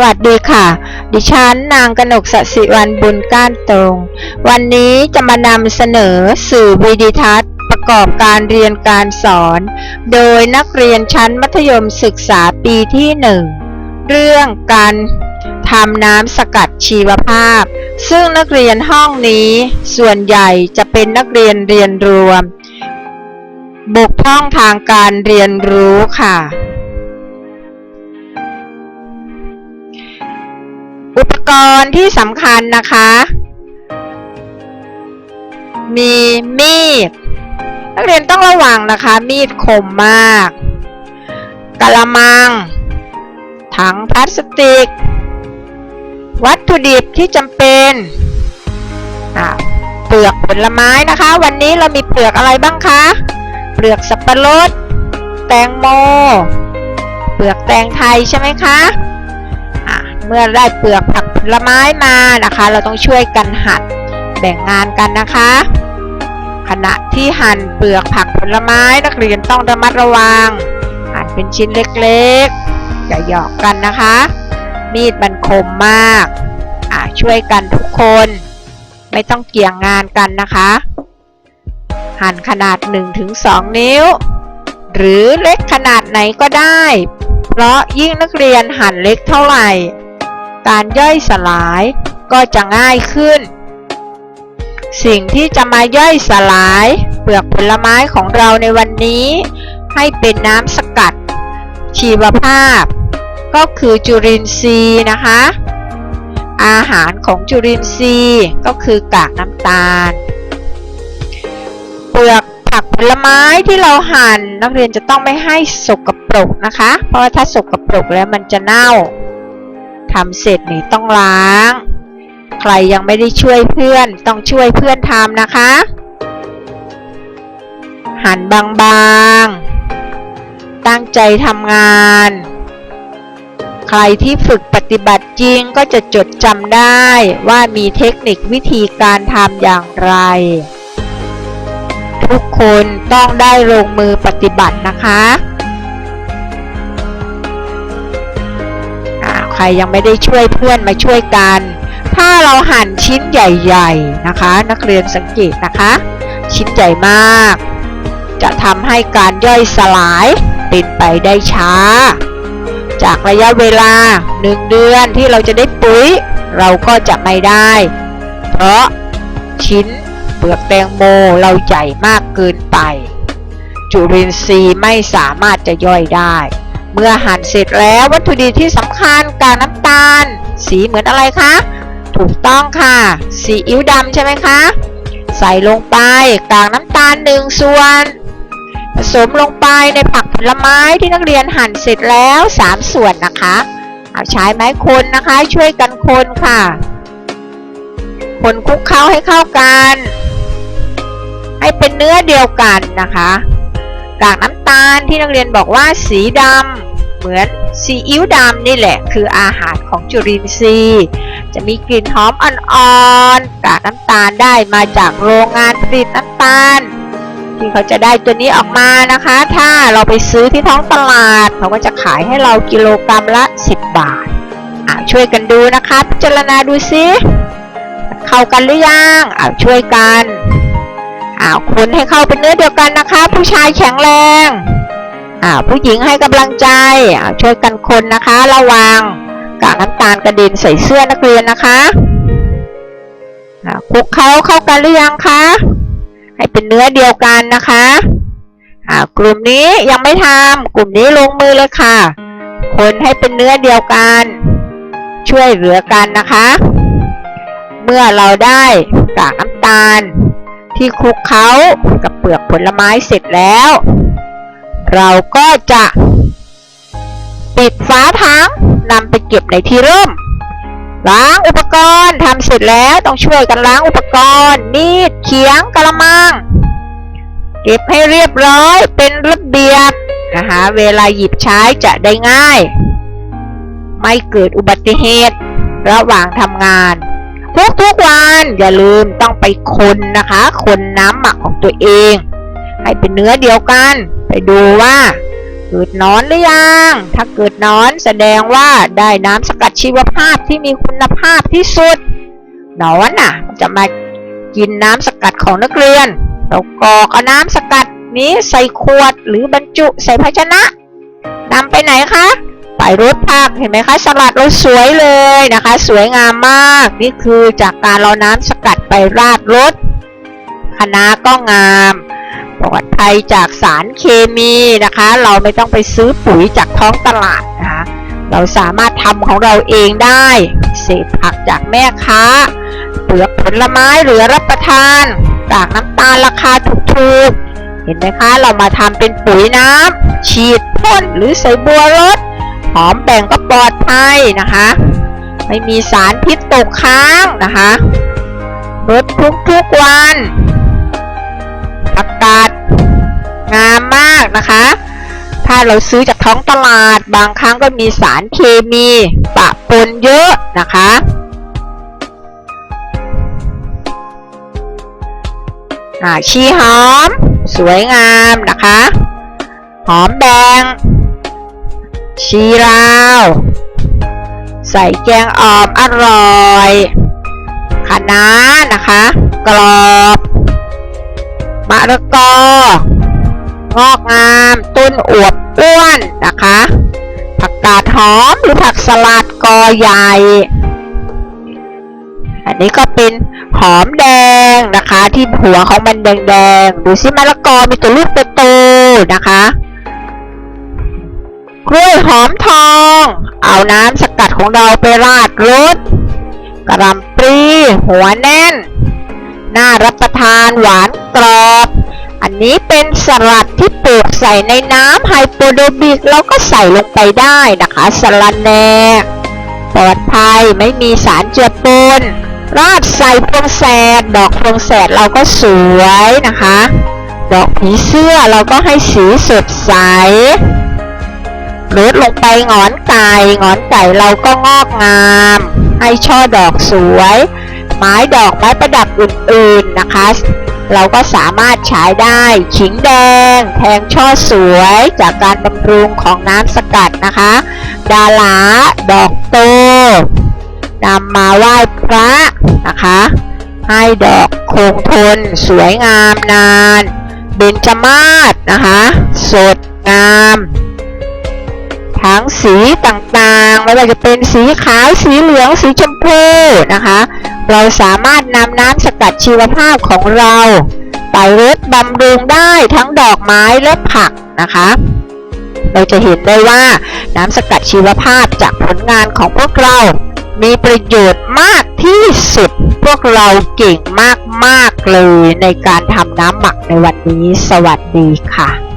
วัสดีค่ะ ดิฉันนางกนกสศิวรรณบุญก้านตรง วันนี้จะมานำเสนอสื่อวิดีทัศน์ ประกอบการเรียนการสอน โดยนักเรียนชั้นมัธยมศึกษาปีที่หนึ่งเรื่องการทำน้ำสกัดชีวภาพ ซึ่งนักเรียนห้องนี้ส่วนใหญ่จะเป็นนักเรียนเรียนรวม บกพร่องทางการเรียนรู้ค่ะ อุปกรณ์ที่สำคัญนะคะ มีมีด นักเรียนต้องระวังนะคะ มีดคมมากกะละมัง ถังพลาสติก วัตถุดิบที่จำเป็นเปลือกผลไม้นะคะ วันนี้เรามีเปลือกอะไรบ้างคะ เปลือกสับปะรด แตงโม เปลือกแตงไทยใช่ไหมคะ เมื่อได้เปลือกผักผลไม้มานะคะ เราต้องช่วยกันหั่นแบ่งงานกันนะคะ ขณะที่หั่นเปลือกผักผลไม้นักเรียนต้องระมัดระวัง หั่นเป็นชิ้นเล็กๆ อย่าหยอกกันนะคะ มีดมันคมมากอะช่วยกันทุกคน ไม่ต้องเกี่ยงงานกันนะคะ หั่นขนาด 1-2 นิ้ว หรือเล็กขนาดไหนก็ได้ เพราะยิ่งนักเรียนหั่นเล็กเท่าไหร่ การย่อยสลายก็จะง่ายขึ้น สิ่งที่จะมาย่อยสลายเปลือกผลไม้ของเราในวันนี้ ให้เป็นน้ำสกัด ชีวภาพ ก็คือจุลินทรีย์นะคะ อาหารของจุลินทรีย์ก็คือกากน้ำตาล เปลือกผักผลไม้ที่เราหั่นนักเรียนจะต้องไม่ให้สกปรกนะคะ เพราะว่าถ้าสกปรกแล้วมันจะเน่า ทำเสร็จนี่ต้องล้าง ใครยังไม่ได้ช่วยเพื่อนต้องช่วยเพื่อนทำนะคะ หั่นบางๆ ตั้งใจทำงาน ใครที่ฝึกปฏิบัติจริงก็จะจดจำได้ว่ามีเทคนิควิธีการทำอย่างไร ทุกคนต้องได้ลงมือปฏิบัตินะคะ รยังไม่ได้ช่วยเพื่อนมาช่วยกัน ถ้าเราหั่นชิ้นใหญ่ๆนะคะ นักเรียนสังเกตนะคะ ชิ้นใหญ่มาก จะทำให้การย่อยสลายเป็นไปได้ช้า จากระยะเวลา1เดือนที่เราจะได้ปุ๋ย เราก็จะไม่ได้ เพราะชิ้นเปลือกแตงโมเราใหญ่มากเกินไป จุลินทรีย์ไม่สามารถจะย่อยได้ เมื่อหั่นเสร็จแล้ววัตถุดิบที่สำคัญกากน้ำตาล สีเหมือนอะไรคะ ถูกต้องค่ะ สีอิ๊วดำใช่ไหมคะ ใส่ลงไปกากน้ำตาลหนึ่งส่วนผสมลงไปในผักผลไม้ที่นักเรียนหั่นเสร็จแล้ว 3 ส่วนนะคะ เอาใช้ไม้คนนะคะช่วยกันคนค่ะ คนคลุกเคล้าให้เข้ากัน ให้เป็นเนื้อเดียวกันนะคะ กากน้ำตาลที่นักเรียนบอกว่าสีดำเหมือนซีอิ๊วดำนี่แหละคืออาหารของจุลินทรีย์ จะมีกลิ่นหอมอ่อนๆกากน้ำตาลได้มาจากโรงงานผลิตน้ำตาล ที่เขาจะได้ตัวนี้ออกมานะคะ ถ้าเราไปซื้อที่ท้องตลาด เขาก็จะขายให้เรากิโลกรัมละ 10 บาทอ่าช่วยกันดูนะคะ พิจารณาดูซิ เข้ากันหรือยังอ่าช่วยกัน อ่าคนให้เข้าเป็นเนื้อเดียวกันนะคะ ผู้ชายแข็งแรงอ่าผู้หญิงให้กำลังใจอ่าช่วยกันคนนะคะระวังกากน้ำตาลกระเด็นใส่เสื้อนักเรียนนะคะอ่าคลุกเขาเข้ากันหรือยังคะ ให้เป็นเนื้อเดียวกันนะคะอ่ากลุ่มนี้ยังไม่ทำกลุ่มนี้ลงมือเลยค่ะ คนให้เป็นเนื้อเดียวกัน ช่วยเหลือกันนะคะ เมื่อเราได้กากน้ำตาล ที่คลุกเคล้ากับเปลือกผลไม้เสร็จแล้ว เราก็จะปิดฝาถังนำไปเก็บในที่ร่ม ล้างอุปกรณ์ทำเสร็จแล้วต้องช่วยกันล้างอุปกรณ์มีดเขียงกระมัง เก็บให้เรียบร้อยเป็นระเบียบนะคะเวลาหยิบใช้จะได้ง่าย ไม่เกิดอุบัติเหตุระหว่างทำงาน ทุกๆวันอย่าลืมต้องไปคนนะคะ คนน้ำหมักของตัวเอง ให้เป็นเนื้อเดียวกัน ไปดูว่า เกิดนอนหรือยัง ถ้าเกิดนอนแสดงว่าได้น้ำสกัดชีวภาพที่มีคุณภาพที่สุดนอนน่ะ จะมากินน้ำสกัดของนักเรียนเรากรอกเอาน้ำสกัดนี้ใส่ขวดหรือบรรจุใส่ภาชนะนำไปไหนคะ ไปรถผักเห็นไหมคะสลัดเราสวยเลยนะคะ สวยงามมาก นี่คือจากการเราน้ำสกัดไปราดรถคณะก็งามปลอดภัยจากสารเคมีนะคะ เราไม่ต้องไปซื้อปุ๋ยจากท้องตลาดนะคะเราสามารถทำของเราเองได้เศษผักจากแม่ค้าเปลือกผลไม้เหลือรับประทานกากน้ำตาลราคาถูกๆเห็นไหมคะ เรามาทำเป็นปุ๋ยน้ำฉีดพ่นหรือใส่บัวรด หอมแบ่งก็ปลอดภัยนะคะ ไม่มีสารพิษตกค้างนะคะรดทุกๆวันอากาศงามมากนะคะ ถ้าเราซื้อจากท้องตลาดบางครั้งก็มีสารเคมีปะปนเยอะนะคะอ่าชีหอม สวยงามนะคะ หอมแดง ชีลาว ใส่แกงอ่อมอร่อยคะน้านะคะ กรอบมะละกองอกงามต้นอวบอ้วนนะคะ ผักกาดหอมหรือผักสลัดกอใหญ่ อันนี้ก็เป็นหอมแดงนะคะ ที่หัวของมันแดงๆ ดูซิมะละกอมีตัวลูกโตๆนะคะ กล้วยหอมทอง เอาน้ำสกัดของเราไปราดรสกระลำปลีหัวแน่น น่ารับประทานหวานกรอบ อันนี้เป็นสลัดที่ปลูกใส่ในน้ำไฮโปโดบิกเราก็ใส่ลงไปได้นะคะสลัดแน่ปลอดภัยไม่มีสารเจือปน ราดใส่พวงแสดดอกพวงแสดเราก็สวยนะคะ ดอกผีเสื้อเราก็ให้สีสดใส ลดลงไปงอนไก่งอนไก่เราก็งอกงาม ให้ช่อดอกสวย ไม้ดอกไม้ประดับอื่นๆนะคะ เราก็สามารถใช้ได้ขิงแดง แทงช่อสวยจากการบำรุงของน้ำสกัดนะคะ ดาลาดอกโตนำมาไหว้พระนะคะ ให้ดอกคงทน สวยงามนาน เบญจมาศนะคะ สดงาม ทั้งสีต่างๆ ไม่ว่าจะเป็นสีขาว สีเหลือง สีชมพูนะคะ เราสามารถนำน้ำสกัดชีวภาพของเราไปรดบำรุงได้ทั้งดอกไม้และผักนะคะ เราจะเห็นได้ว่าน้ำสกัดชีวภาพจากผลงานของพวกเรา มีประโยชน์มากที่สุด พวกเราเก่งมาก ๆ เลยในการทำน้ำหมักในวันนี้ สวัสดีค่ะ